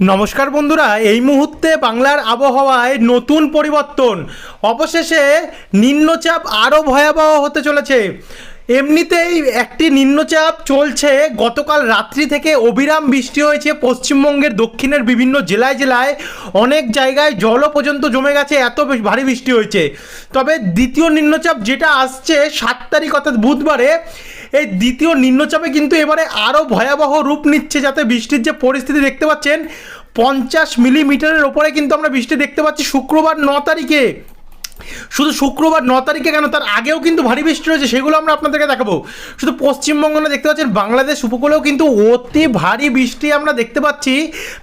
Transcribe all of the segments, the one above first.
নমস্কার বন্ধুরা এই মুহূর্তে বাংলার আবহাওয়ায় নতুন পরিবর্তন। অবশেষে নিম্নচাপ আরও ভয়াবহ হতে চলেছে। এমনিতেই একটি নিম্নচাপ চলছে। গতকাল রাত্রি থেকে অবিরাম বৃষ্টি হয়েছে পশ্চিমবঙ্গের দক্ষিণের বিভিন্ন জেলায় জেলায়। অনেক জায়গায় জলও পর্যন্ত জমে গেছে, এত ভারী বৃষ্টি হয়েছে। তবে দ্বিতীয় নিম্নচাপ যেটা আসছে সাত তারিখ অর্থাৎ বুধবারে, এই দ্বিতীয় নিম্নচাপে কিন্তু এবারে আরও ভয়াবহ রূপ নিচ্ছে যাতে বৃষ্টির যে পরিস্থিতি দেখতে পাচ্ছেন, পঞ্চাশ মিলিমিটারের ওপরে কিন্তু আমরা বৃষ্টি দেখতে পাচ্ছি শুক্রবার ন তারিখে। শুধু শুক্রবার ন তারিখে কেন? তার আগেও কিন্তু ভারী বৃষ্টি রয়েছে, সেগুলো আমরা আপনাদেরকে দেখাবো। শুধু পশ্চিমবঙ্গ না, দেখতে পাচ্ছেন বাংলাদেশ উপকূলেও কিন্তু অতি ভারী বৃষ্টি আমরা দেখতে পাচ্ছি।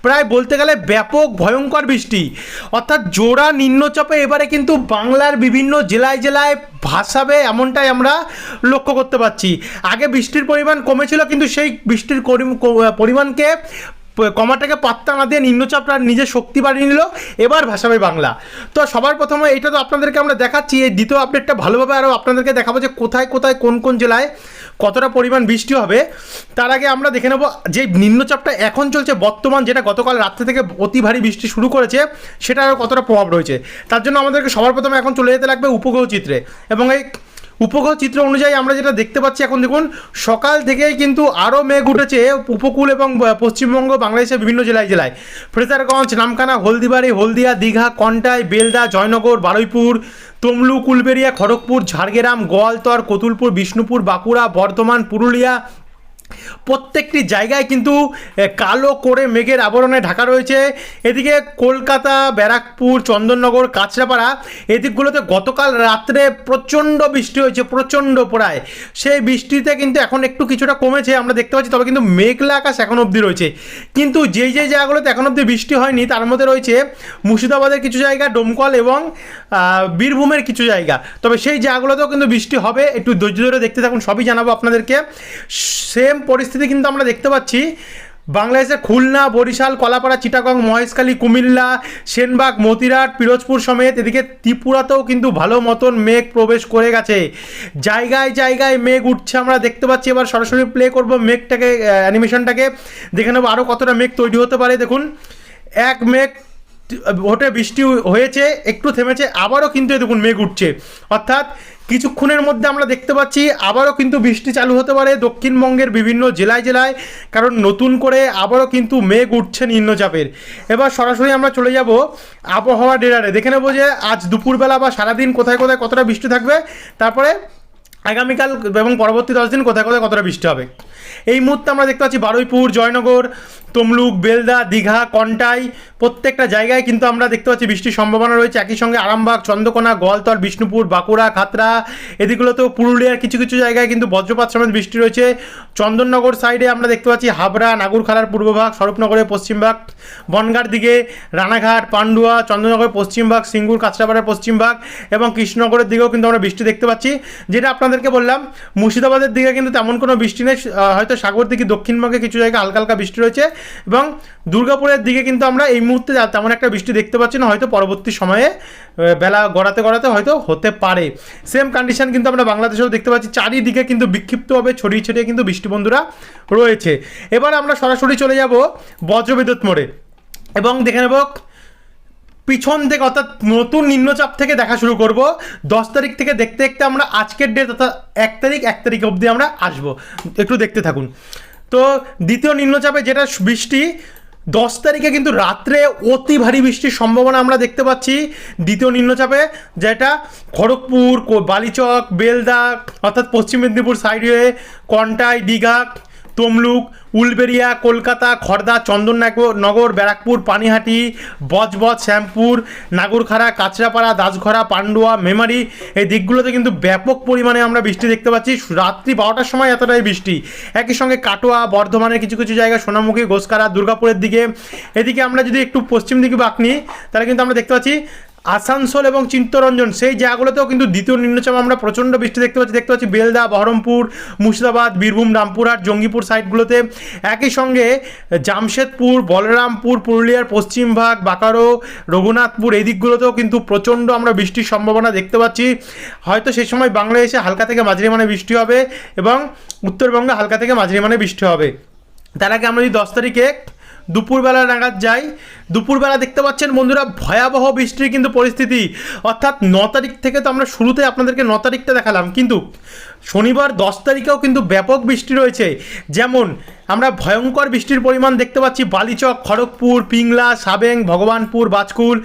প্রায় বলতে গেলে ব্যাপক ভয়ঙ্কর বৃষ্টি। অর্থাৎ জোড়া নিম্নচাপে এবারে কিন্তু বাংলার বিভিন্ন জেলায় জেলায় ভাসাবে এমনটাই আমরা লক্ষ্য করতে পারছি আগে বৃষ্টির পরিমাণ কমেছিল, কিন্তু সেই বৃষ্টির পরিমাণকে কমাটাকে পাত্তা না দিয়ে নিম্নচাপটা নিজের শক্তি বাড়িয়ে নিল। এবার ভাসাবে বাংলা। তো সবার প্রথমে এটা তো আপনাদেরকে আমরা দেখাচ্ছি, এই দ্বিতীয় আপডেটটা ভালোভাবে আরও আপনাদেরকে দেখাবো যে কোথায় কোথায়, কোন কোন জেলায় কতটা পরিমাণ বৃষ্টি হবে। তার আগে আমরা দেখে নেব যে নিম্নচাপটা এখন চলছে, বর্তমান যেটা গতকাল রাত্রে থেকে অতি ভারী বৃষ্টি শুরু করেছে সেটার কতটা প্রভাব রয়েছে। তার জন্য আমাদেরকে সবার প্রথমে এখন চলে যেতে লাগবে উপগ্রহ চিত্রে। এবং এই উপগ্রহ চিত্র অনুযায়ী আমরা যেটা দেখতে পাচ্ছি এখন দেখুন, সকাল থেকেই কিন্তু আরও মেঘ উঠেছে উপকূল এবং পশ্চিমবঙ্গ, বাংলাদেশের বিভিন্ন জেলায় জেলায়। ফ্রেজারগঞ্জ নামখানা হলদিবাড়ি, হলদিয়া, দীঘা, কন্টাই, বেলদা, জয়নগর, বারুইপুর তমলু কুলবেরিয়া খড়গপুর, ঝাড়গ্রাম, গোয়ালতর, কতুলপুর, বিষ্ণুপুর, বাঁকুড়া, বর্ধমান, পুরুলিয়া প্রত্যেকটি জায়গায় কিন্তু কালো করে মেঘের আবরণে ঢাকা রয়েছে। এদিকে কলকাতা, ব্যারাকপুর, চন্দননগর, কাঁচরাপাড়া, এদিকগুলোতে গতকাল রাত্রে প্রচণ্ড বৃষ্টি হয়েছে, প্রচণ্ড প্রায়। সেই বৃষ্টিতে কিন্তু এখন একটু কিছুটা কমেছে, আমরা দেখতে পাচ্ছি, তবে কিন্তু মেঘলা আকাশ এখন অবধি রয়েছে। কিন্তু যেই যেই জায়গাগুলোতে এখন অবধি বৃষ্টি হয়নি, তার মধ্যে রয়েছে মুর্শিদাবাদের কিছু জায়গা, ডোমকল এবং বীরভূমের কিছু জায়গা। তবে সেই জায়গাগুলোতেও কিন্তু বৃষ্টি হবে, একটু ধৈর্য ধরে দেখতে থাকুন, সবই জানাব আপনাদেরকে। সেম পরিস্থিতি কিন্তু আমরা দেখতে পাচ্ছি। বাংলাদেশের খুলনা, বরিশাল, কলাপাড়া, চিটাগং, মহেশখালী, কুমিল্লা, সেনবাগ, মতিরাট, পিরোজপুর সমেত এদিকে ত্রিপুরাতেও কিন্তু ভালো মতন মেঘ প্রবেশ করে গেছে। জায়গায় জায়গায় মেঘ উঠছে আমরা দেখতে পাচ্ছি। এবার সরাসরি প্লে করব মেঘটাকে অ্যানিমেশনটাকে দেখে নেব আরও কতটা মেঘ তৈরি হতে পারে। দেখুন, এক মেঘ ওটে বৃষ্টি হয়েছে, একটু থেমেছে, আবারও কিন্তু দেখুন মেঘ উঠছে। অর্থাৎ কিছুক্ষণের মধ্যে আমরা দেখতে পাচ্ছি, আবারও কিন্তু বৃষ্টি চালু হতে পারে দক্ষিণবঙ্গের বিভিন্ন জেলায় জেলায়, কারণ নতুন করে আবারও কিন্তু মেঘ উঠছে নিম্নচাপের। এবার সরাসরি আমরা চলে যাব আবহাওয়া ডেরারে দেখে নেব যে আজ দুপুরবেলা বা সারাদিন কোথায় কোথায় কতটা বৃষ্টি থাকবে, তারপরে আগামীকাল এবং পরবর্তী দশ দিন কোথায় কোথায় কতটা বৃষ্টি হবে? এই মুহূর্তে আমরা দেখতে পাচ্ছি বারুইপুর, জয়নগর, তমলুক, বেলদা, দীঘা, কন্টাই প্রত্যেকটা জায়গায় কিন্তু আমরা দেখতে পাচ্ছি বৃষ্টির সম্ভাবনা রয়েছে। একই সঙ্গে আরামবাগ, চন্দ্রকোনা, গোয়ালতর, বিষ্ণুপুর, বাঁকুড়া খাতড়া এদিকগুলোতেও পুরুলিয়ার কিছু কিছু জায়গায় কিন্তু বজ্রপাত সমেত বৃষ্টি রয়েছে। চন্দননগর সাইডে আমরা দেখতে পাচ্ছি হাবড়া, নাগুরখালার পূর্বভাগ, স্বরূপনগরের পশ্চিমভাগ বনগার দিকে রানাঘাট, পান্ডুয়া চন্দননগরের পশ্চিমভাগ সিঙ্গুর, কাঁচরাপাড়ার পশ্চিমভাগ এবং কৃষ্ণনগরের দিকেও কিন্তু আমরা বৃষ্টি দেখতে পাচ্ছি। যেটা আপনাদেরকে বললাম, মুর্শিদাবাদের দিকে কিন্তু তেমন কোনো বৃষ্টি নেই হয়তো সাগর দিকে, দক্ষিণবঙ্গে কিছু জায়গায় হালকা হালকা বৃষ্টি রয়েছে এবং দুর্গাপুরের দিকে কিন্তু আমরা এই মুহূর্তে তেমন একটা বৃষ্টি দেখতে পাচ্ছি না, হয়তো পরবর্তী সময়ে বেলা গড়াতে গড়াতে হয়তো হতে পারে। সেম কন্ডিশন কিন্তু আমরা বাংলাদেশেও দেখতে পাচ্ছি, চারিদিকে কিন্তু বিক্ষিপ্তভাবে ছড়িয়ে ছড়িয়ে কিন্তু বৃষ্টি বন্ধুরা রয়েছে। এবার আমরা সরাসরি চলে যাব বজ্রবিদ্যুৎ মোড়ে এবং দেখে নেব পিছন থেকে অর্থাৎ নতুন নিম্নচাপ থেকে দেখা শুরু করব। দশ তারিখ থেকে দেখতে দেখতে আমরা আজকের ডেট অর্থাৎ এক তারিখ এক তারিখ অবধি আমরা আসব। একটু দেখতে থাকুন। তো দ্বিতীয় নিম্নচাপে যেটা বৃষ্টি, দশ তারিখে কিন্তু রাত্রে অতি ভারী বৃষ্টির সম্ভাবনা আমরা দেখতে পাচ্ছি। দ্বিতীয় নিম্নচাপে যেটা খড়গপুর বালিচক, বেলদা, অর্থাৎ পশ্চিম মেদিনীপুর সাইড হয়ে কন্টাই, দীঘা তমলুক উলবেরিয়া কলকাতা খড়দা চন্দননগর, নগর, ব্যারাকপুর, পানিহাটি, বজবজ, শ্যামপুর, নাগরখাড়া, কাঁচরাপাড়া, দাসঘরা, পান্ডুয়া, মেমারি, এই দিকগুলোতে কিন্তু ব্যাপক পরিমাণে আমরা বৃষ্টি দেখতে পাচ্ছি। রাত্রি বারোটার সময় এতটাই বৃষ্টি। একই সঙ্গে কাটোয়া, বর্ধমানের কিছু কিছু জায়গায় সোনামুখী গোসকারা দুর্গাপুরের দিকে। এদিকে আমরা যদি একটু পশ্চিম দিকে বাঁক নিই, তাহলে কিন্তু আমরা দেখতে পাচ্ছি আসানসোল এবং চিত্তরঞ্জন, সেই জায়গাগুলোতেও কিন্তু দ্বিতীয় নিম্নচাপ আমরা প্রচণ্ড বৃষ্টি দেখতে পাচ্ছি। দেখতে পাচ্ছি বেলদা, বহরমপুর, মুর্শিদাবাদ, বীরভূম, রামপুরহাট, জঙ্গিপুর সাইডগুলোতে। একই সঙ্গে জামশেদপুর, বলরামপুর, পুরুলিয়ার পশ্চিমভাগ বাঁকারো, রঘুনাথপুর এই দিকগুলোতেও কিন্তু প্রচণ্ড আমরা বৃষ্টির সম্ভাবনা দেখতে পাচ্ছি। হয়তো সেই সময় বাংলাদেশে হালকা থেকে মাঝারি মানে বৃষ্টি হবে এবং উত্তরবঙ্গে হালকা থেকে মাঝারি মানে বৃষ্টি হবে। তার আগে আমরা যদি দশ তারিখে দুপুরবেলা নাগাদ যাই। দুপুরবেলা দেখতে পাচ্ছেন বন্ধুরা ভয়াবহ বৃষ্টির কিন্তু পরিস্থিতি। অর্থাৎ ন তারিখ থেকে তো আমরা শুরুতে আপনাদেরকে ন তারিখটা দেখালাম। কিন্তু শনিবার দশ তারিখেও কিন্তু ব্যাপক বৃষ্টি রয়েছে। যেমন আমরা ভয়ঙ্কর বৃষ্টির পরিমাণ দেখতে পাচ্ছি বালিচক, খড়গপুর, পিংলা, সাবেং, ভগবানপুর, বাজকুল,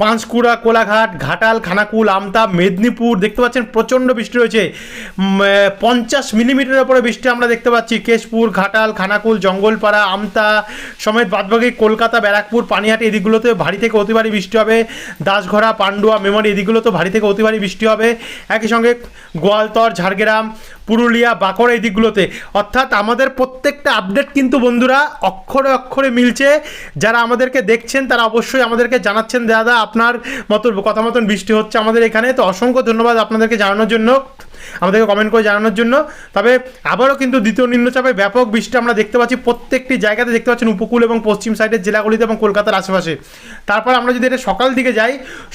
পাঁশকুড়া, কোলাঘাট, ঘাটাল, খানাকুল আমতা মেদিনীপুর দেখতে পাচ্ছেন প্রচণ্ড বৃষ্টি রয়েছে। পঞ্চাশ মিলিমিটারের উপরে বৃষ্টি আমরা দেখতে পাচ্ছি। কেশপুর, ঘাটাল, খানাকুল, জঙ্গলপাড়া, আমতা সমেত বাদবাকি কলকাতা, ব্যারাকপুর, পানিহাটি এদিকগুলোতে ভারী থেকে অতি ভারী বৃষ্টি হবে। দাসঘরা, পান্ডুয়া, মেমরি এদিকগুলোতে ভারী থেকে অতি ভারী বৃষ্টি হবে। একই সঙ্গে গোয়ালতর, ঝাড়গ্রাম পুরুলিয়া, বাঁকুড়া এই দিকগুলোতে। অর্থাৎ আমাদের প্রত্যেকটা আপডেট কিন্তু বন্ধুরা অক্ষরে অক্ষরে মিলছে। যারা আমাদেরকে দেখছেন, তারা অবশ্যই আমাদেরকে জানাচ্ছেন, দাদা, আপনার মতো কথা মতন বৃষ্টি হচ্ছে আমাদের এখানে। তো অসংখ্য ধন্যবাদ আপনাদেরকে জানানোর জন্য। আমাদেরকে কমেন্ট করে জানানোর জন্য। তবে আবারও কিন্তু দ্বিতীয় নিম্নচাপে ব্যাপক বৃষ্টি আমরা দেখতে পাচ্ছি প্রত্যেকটি জায়গাতে। দেখতে পাচ্ছেন উপকূল এবং পশ্চিম সাইডের জেলাগুলিতে এবং কলকাতার আশেপাশে। তারপর আমরা যদি এটা সকাল দিকে যাই,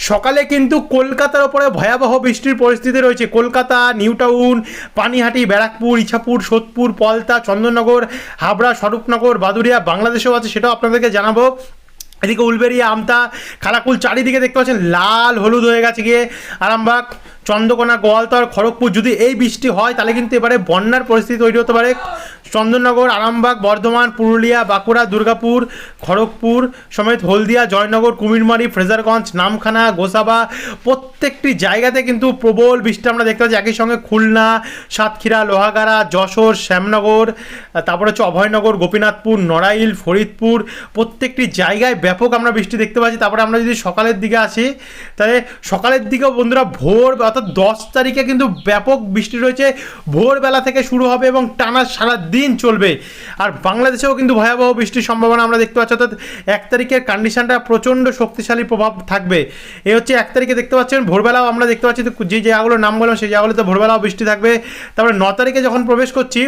সকালে কিন্তু কলকাতার ওপরে ভয়াবহ বৃষ্টির পরিস্থিতি রয়েছে। কলকাতা, নিউ টাউন, পানিহাটি, ব্যারাকপুর, ইছাপুর, সোদপুর পলতা চন্দননগর, হাবড়া, স্বরূপনগর বাদুরিয়া বাংলাদেশেও আছে, সেটাও আপনাদেরকে জানাব। এদিকে উলবেরিয়া আমতা, খালাকুল চারিদিকে দেখতে পাচ্ছেন লাল, হলুদ হয়ে গেছে গিয়ে। আরামবাগ, চন্দ্রকোনা, গোয়ালতর, খড়গপুর, যদি এই বৃষ্টি হয়, তাহলে কিন্তু এবারে বন্যার পরিস্থিতি তৈরি হতে পারে। চন্দননগর, আরামবাগ, বর্ধমান, পুরুলিয়া, বাঁকুড়া, দুর্গাপুর, খড়গপুর সমেত হলদিয়া, জয়নগর, কুমিরমারি, ফ্রেজারগঞ্জ, নামখানা, গোসাবা প্রত্যেকটি জায়গাতে কিন্তু প্রবল বৃষ্টি আমরা দেখতে পাচ্ছি। একই সঙ্গে খুলনা, সাতক্ষীরা, লোহাগাড়া, যশোর, শ্যামনগর, তারপর হচ্ছে অভয়নগর, গোপীনাথপুর, নড়াইল, ফরিদপুর প্রত্যেকটি জায়গায় ব্যাপক আমরা বৃষ্টি দেখতে পাচ্ছি। তারপরে আমরা যদি সকালের দিকে আসি, তাহলে সকালের দিকেও বন্ধুরা ভোর অর্থাৎ দশ তারিখে কিন্তু ব্যাপক বৃষ্টি রয়েছে। ভোরবেলা থেকে শুরু হবে এবং টানা সারা দিন চলবে। আর বাংলাদেশেও কিন্তু ভয়াবহ বৃষ্টির সম্ভাবনা আমরা দেখতে পাচ্ছি, অর্থাৎ এক তারিখের কন্ডিশনটা প্রচণ্ড শক্তিশালী প্রভাব থাকবে। এ হচ্ছে এক তারিখে দেখতে পাচ্ছেন, ভোরবেলাও আমরা দেখতে পাচ্ছি যে জায়গাগুলোর নাম বললাম, সেই জায়গাগুলোতে ভোরবেলাও বৃষ্টি থাকবে। তারপরে ন তারিখে যখন প্রবেশ করছি,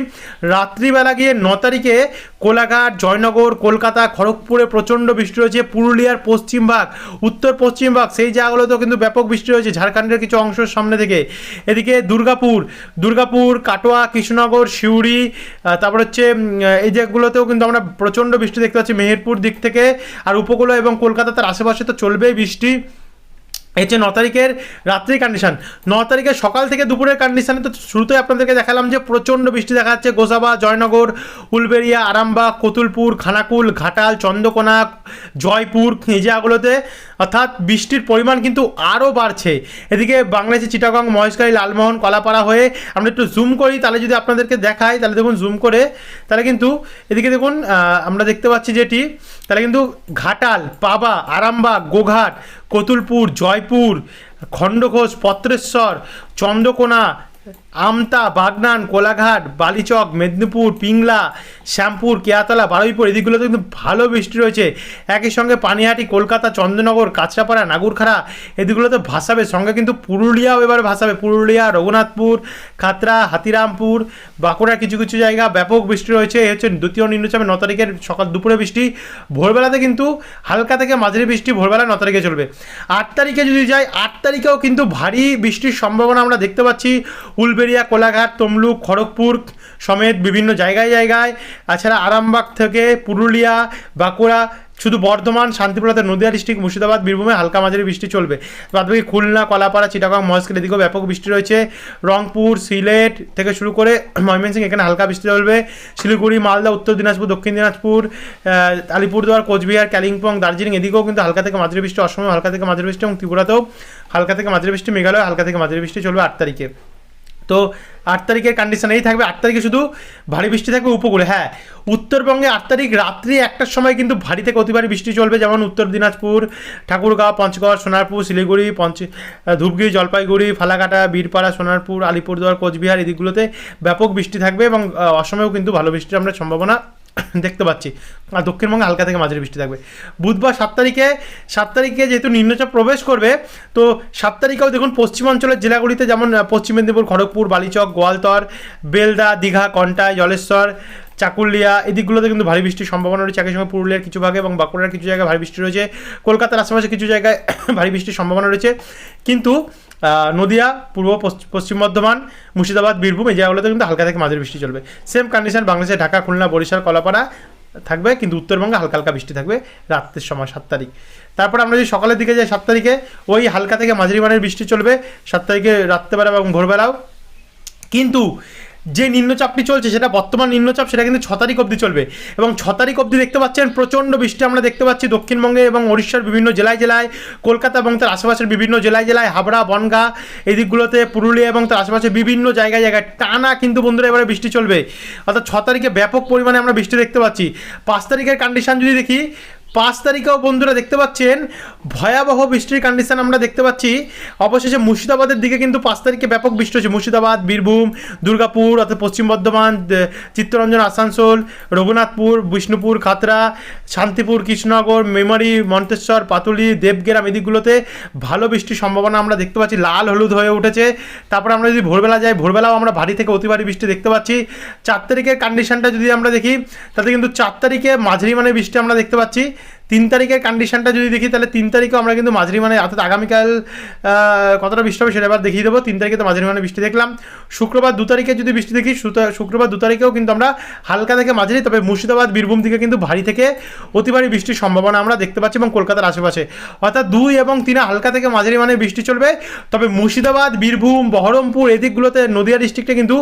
রাত্রিবেলা গিয়ে ন তারিখে কোলাঘাট, জয়নগর, কলকাতা, খড়গপুরে প্রচণ্ড বৃষ্টি রয়েছে পুরুলিয়ার পশ্চিম ভাগ, উত্তর পশ্চিম ভাগ, সেই জায়গাগুলোতেও কিন্তু ব্যাপক বৃষ্টি রয়েছে ঝাড়খণ্ডের কিছু অংশের সামনে থেকে। এদিকে দুর্গাপুর দুর্গাপুর, কাটোয়া, কৃষ্ণনগর, সিউড়ি তারপর হচ্ছে এই জায়গাগুলোতেও কিন্তু আমরা প্রচণ্ড বৃষ্টি দেখতে পাচ্ছি। মেহেরপুর দিক থেকে আর উপকূল এবং কলকাতা, তার আশেপাশে তো চলবেই বৃষ্টি। হচ্ছে ন তারিখের রাত্রির কন্ডিশন ন তারিখের সকাল থেকে দুপুরের কন্ডিশনে তো শুরুতেই আপনাদেরকে দেখালাম যে প্রচণ্ড বৃষ্টি দেখা যাচ্ছে। গোসাবা, জয়নগর উলবেরিয়া আরামবাগ, কতুলপুর, খানাকুল, ঘাটাল, চন্দ্রকোনা, জয়পুর এই জায়গাগুলোতে অর্থাৎ বৃষ্টির পরিমাণ কিন্তু আরও বাড়ছে। এদিকে বাংলাদেশে চিটাগং মহেশকারী লালমোহন, কলাপাড়া হয়ে আমরা একটু জুম করি, তাহলে যদি আপনাদেরকে দেখাই, তাহলে দেখুন জুম করে, তাহলে কিন্তু এদিকে দেখুন আমরা দেখতে পাচ্ছি যেটি তাহলে কিন্তু ঘাটাল, পাবা, আরামবাগ, গোঘাট কতুলপুর জয়পুর খণ্ডঘোষ পত্রেশ্বর চন্দ্রকোনা আমতা, বাগনান, কোলাঘাট, বালিচক, মেদিনীপুর, পিংলা, শ্যামপুর, কেয়াতলা, বারুইপুর, এদিকগুলোতে কিন্তু ভালো বৃষ্টি রয়েছে। একই সঙ্গে পানিহাটি, কলকাতা, চন্দ্রনগর, কাঁচরাপাড়া, নাগুরখাড়া, এদিকগুলোতে ভাসাবে। সঙ্গে কিন্তু পুরুলিয়াও এবারে ভাসাবে। পুরুলিয়া, রঘুনাথপুর খাতরা হাতিরামপুর, বাঁকুড়ার কিছু কিছু জায়গা ব্যাপক বৃষ্টি রয়েছে। এই হচ্ছে দ্বিতীয় নিম্নচাপে ন তারিখের সকাল দুপুরে বৃষ্টি। ভোরবেলাতে কিন্তু হালকা থেকে মাঝারি বৃষ্টি ভোরবেলা ন তারিখে চলবে। আট তারিখে যদি যাই, আট তারিখেও কিন্তু ভারী বৃষ্টির সম্ভাবনা আমরা দেখতে পাচ্ছি। উলবেরিয়া কোলাঘাট, তমলুক, খড়গপুর সমেত বিভিন্ন জায়গায় জায়গায়। তাছাড়া আরামবাগ থেকে পুরুলিয়া, বাঁকুড়া, শুধু বর্ধমান, শান্তিপুরাতে নদীয়া ডিস্ট্রিক্ট, মুর্শিদাবাদ, বীরভূমে হালকা মাঝারি বৃষ্টি চলবে। বাদবাকি খুলনা, কলাপাড়া, চিটাগাং, মহেশখালী এদিকেও ব্যাপক বৃষ্টি রয়েছে। রংপুর, সিলেট থেকে শুরু করে ময়মনসিংহ এখানে হালকা বৃষ্টি চলবে। শিলিগুড়ি, মালদা, উত্তর দিনাজপুর, দক্ষিণ দিনাজপুর আলিপুরদুয়ার, কোচবিহার কালিম্পং দার্জিলিং এদিকেও কিন্তু হালকা থেকে মাঝারি বৃষ্টি, অসমে হালকা থেকে মাঝারি বৃষ্টি এবং ত্রিপুরাতেও হালকা থেকে মাঝারি বৃষ্টি, মেঘালয় হালকা থেকে মাঝারি বৃষ্টি চলবে আট তারিখে। তো আট তারিখের কন্ডিশন এই থাকবে। আট তারিখে শুধু ভারী বৃষ্টি থাকবে উপকূলে। হ্যাঁ উত্তরবঙ্গে আট তারিখ রাত্রি একটার সময় কিন্তু ভারী থেকে অতি ভারী বৃষ্টি চলবে। যেমন উত্তর দিনাজপুর, ঠাকুরগাঁও, পঞ্চগড়, সোনারপুর, শিলিগুড়ি, পঞ্চ ধূপগুড়ি, জলপাইগুড়ি, ফালাকাটা, বীরপাড়া, সোনারপুর, আলিপুরদুয়ার, কোচবিহার, এদিকগুলোতে ব্যাপক বৃষ্টি থাকবে এবং অসময়েও কিন্তু ভালো বৃষ্টির আমরা সম্ভাবনা দেখতে পাচ্ছি। আর দক্ষিণবঙ্গে হালকা থেকে মাঝারি বৃষ্টি থাকবে। বুধবার সাত তারিখে সাত তারিখে যেহেতু নিম্নচাপ প্রবেশ করবে, তো সাত তারিখেও দেখুন পশ্চিমাঞ্চলের জেলাগুলিতে যেমন পশ্চিম মেদিনীপুর, খড়গপুর, বালিচক, গোয়ালতর, বেলদা, দীঘা, কন্টাই, জলেশ্বর চাকুলিয়া, এদিকগুলোতে কিন্তু ভারী বৃষ্টির সম্ভাবনা রয়েছে। একই সঙ্গে পুরুলিয়ার কিছু ভাগে এবং বাঁকুড়ার কিছু জায়গায় ভারী বৃষ্টি রয়েছে। কলকাতার আশেপাশে কিছু জায়গায় ভারী বৃষ্টির সম্ভাবনা রয়েছে। কিন্তু নদিয়া, পূর্ব পশ্চ- পশ্চিম বর্ধমান, মুর্শিদাবাদ, বীরভূম এই জায়গাগুলোতে কিন্তু হালকা থেকে মাঝারি বৃষ্টি চলবে। সেম কন্ডিশন বাংলাদেশে ঢাকা, খুলনা, বরিশাল, কলাপাড়া থাকবে, কিন্তু উত্তরবঙ্গে হালকা হালকা বৃষ্টি থাকবে রাত্রের সময় সাত তারিখ। তারপর আমরা যদি সকালের দিকে যাই, সাত তারিখে ওই হালকা থেকে মাঝারি মানের বৃষ্টি চলবে। সাত তারিখে রাত্রেবেলা এবং ভোরবেলাও। কিন্তু যে নিম্নচাপটি চলছে, সেটা বর্তমান নিম্নচাপ, সেটা কিন্তু ছ তারিখ অবধি চলবে। এবং ছ তারিখ অবধি দেখতে পাচ্ছেন, প্রচণ্ড বৃষ্টি আমরা দেখতে পাচ্ছি দক্ষিণবঙ্গে এবং উড়িষ্যার বিভিন্ন জেলায় জেলায়, কলকাতা এবং তার আশেপাশের বিভিন্ন জেলায় জেলায়, হাবড়া, বনগা, এই দিকগুলোতে পুরুলিয়া এবং তার আশেপাশে বিভিন্ন জায়গায় জায়গায় টানা কিন্তু বন্ধুরা এবারে বৃষ্টি চলবে। অর্থাৎ ছ তারিখে ব্যাপক পরিমাণে আমরা বৃষ্টি দেখতে পাচ্ছি। পাঁচ তারিখের কন্ডিশন যদি দেখি পাঁচ তারিখেও বন্ধুরা দেখতে পাচ্ছেন, ভয়াবহ বৃষ্টির কন্ডিশন আমরা দেখতে পাচ্ছি। অবশেষে মুর্শিদাবাদের দিকে কিন্তু পাঁচ তারিখে ব্যাপক বৃষ্টি হচ্ছে মুর্শিদাবাদ, বীরভূম, দুর্গাপুর, অর্থাৎ পশ্চিম বর্ধমান চিত্তরঞ্জন, আসানসোল, রঘুনাথপুর, বিষ্ণুপুর খাতড়া শান্তিপুর, কৃষ্ণনগর, মেমারি, মন্তেশ্বর, পাতুলি, দেবগ্রাম এদিকগুলোতে ভালো বৃষ্টির সম্ভাবনা আমরা দেখতে পাচ্ছি। লাল, হলুদ হয়ে উঠেছে। তারপর আমরা যদি ভোরবেলা যাই, ভোরবেলাও আমরা ভারী থেকে অতি ভারী বৃষ্টি দেখতে পাচ্ছি। চার তারিখের কন্ডিশনটা যদি আমরা দেখি, তাতে কিন্তু চার তারিখে মাঝারি মানে বৃষ্টি আমরা দেখতে পাচ্ছি। তিন তারিখের কন্ডিশনটা যদি দেখি, তাহলে তিন তারিখেও আমরা কিন্তু মাঝারি মানে অর্থাৎ আগামীকাল কতটা বৃষ্টি হবে সেটা এবার দেখিয়ে দেবো। তিন তারিখে তো মাঝারি মানে বৃষ্টি দেখলাম। শুক্রবার দু তারিখে যদি বৃষ্টি দেখি শুক্রবার দু তারিখেও কিন্তু আমরা হালকা থেকে মাঝারি, তবে মুর্শিদাবাদ, বীরভূম থেকে কিন্তু ভারী থেকে অতি ভারী বৃষ্টির সম্ভাবনা আমরা দেখতে পাচ্ছি এবং কলকাতার আশেপাশে। অর্থাৎ দুই এবং তিনে হালকা থেকে মাঝারি মানে বৃষ্টি চলবে। তবে মুর্শিদাবাদ, বীরভূম, বহরমপুর এদিকগুলোতে নদিয়া ডিস্ট্রিক্টে কিন্তু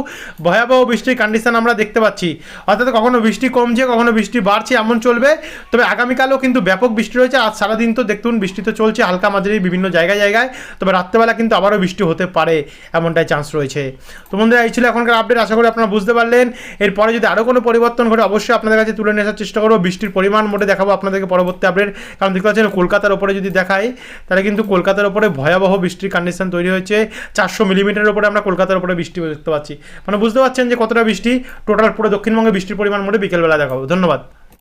ভয়াবহ বৃষ্টির কন্ডিশন আমরা দেখতে পাচ্ছি। অর্থাৎ কখনো বৃষ্টি কমছে, কখনো বৃষ্টি বাড়ছে, এমন চলবে। তবে আগামীকালও কিন্তু ব্যাপক বৃষ্টি রয়েছে। আজ সারাদিন তো দেখুন বৃষ্টি তো চলছে হালকা মাঝারি বিভিন্ন জায়গায় জায়গায়। তবে রাত্রেবেলা কিন্তু আবারও বৃষ্টি হতে পারে এমনটাই চান্স রয়েছে। তো বন্ধুরা, এই ছিল এখনকার আপডেট আশা করি আপনারা বুঝতে পারলেন। এরপরে যদি আরও কোনো পরিবর্তন ঘটে, অবশ্যই আপনাদের কাছে তুলে আসার চেষ্টা করব। বৃষ্টির পরিমাণ মোটে দেখাবো আপনাদেরকে পরবর্তী আপডেট কারণ দেখতে পাচ্ছেন, কলকাতার ওপরে যদি দেখাই, তাহলে কিন্তু কলকাতার ওপরে ভয়াবহ বৃষ্টির কন্ডিশন তৈরি হয়েছে। চারশো মিলিমিটারের উপরে আমরা কলকাতার উপরে বৃষ্টি দেখতে পাচ্ছি। মানে বুঝতে পারছেন যে কতটা বৃষ্টি? টোটাল পুরো দক্ষিণবঙ্গে বৃষ্টির পরিমাণ মোটে বিকেলবেলা দেখাবো। ধন্যবাদ।